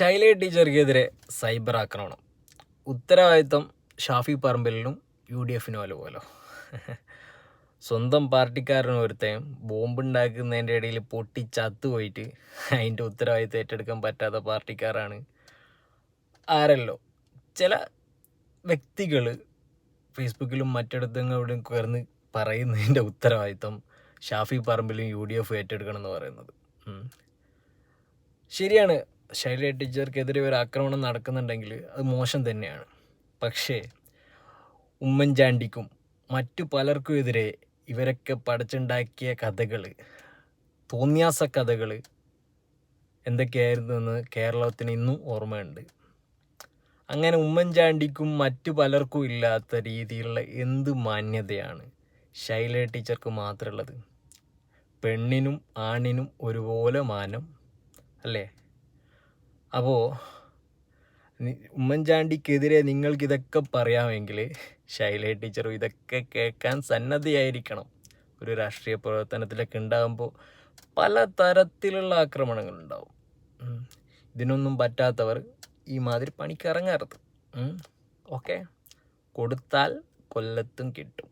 Shaila ടീച്ചർക്കെതിരെ cyber ആക്രമണം. ഉത്തരവാദിത്തം Shafi പറമ്പലിനും U D എഫിനും അല്ല പോലോ സ്വന്തം പാർട്ടിക്കാരനും ഒരുത്തേം ബോംബുണ്ടാക്കുന്നതിന്റെ ഇടയിൽ പൊട്ടി ചത്തുപോയിട്ട് അതിന്റെ ഉത്തരവാദിത്തം ഏറ്റെടുക്കാൻ പറ്റാത്ത പാർട്ടിക്കാരാണ് ആരല്ലോ. ചില വ്യക്തികൾ ഫേസ്ബുക്കിലും മറ്റിടത്തും കയറുന്ന് പറയുന്നതിന്റെ ഉത്തരവാദിത്തം ഷാഫി പറമ്പിലും യു ഡി എഫ് ഏറ്റെടുക്കണം എന്ന് പറയുന്നത്. ശരിയാണ്. ശൈല ടീച്ചർക്കെതിരെ ഒരു ആക്രമണം നടക്കുന്നുണ്ടെങ്കിൽ അത് മോശം തന്നെയാണ്. പക്ഷേ ഉമ്മൻചാണ്ടിക്കും മറ്റു പലർക്കും എതിരെ ഇവരൊക്കെ പഠിച്ചുണ്ടാക്കിയ കഥകൾ തോന്നിയാസ കഥകൾ എന്തൊക്കെയായിരുന്നു എന്ന് കേരളത്തിന് ഇന്നും ഓർമ്മയുണ്ട്. അങ്ങനെ ഉമ്മൻചാണ്ടിക്കും മറ്റു പലർക്കും ഇല്ലാത്ത രീതിയിലുള്ള എന്ത് മാന്യതയാണ് ശൈല ടീച്ചർക്ക് മാത്രമുള്ളത്? പെണ്ണിനും ആണിനും ഒരുപോലെ മാനം അല്ലേ? അപ്പോൾ ഉമ്മൻചാണ്ടിക്കെതിരെ നിങ്ങൾക്ക് ഇതൊക്കെ പറയാമെങ്കിൽ ശൈല ടീച്ചറും ഇതൊക്കെ കേൾക്കാൻ സന്നദ്ധയായിരിക്കണം. ഒരു രാഷ്ട്രീയ പ്രവർത്തനത്തിലൊക്കെ ഉണ്ടാകുമ്പോൾ പല തരത്തിലുള്ള ആക്രമണങ്ങൾ ഉണ്ടാവും ഇതിനൊന്നും പറ്റാത്തവർ ഈ മാതിരി പണിക്ക് ഇറങ്ങരുത്. ഓക്കെ? കൊടുത്താൽ കൊല്ലത്തും കിട്ടും.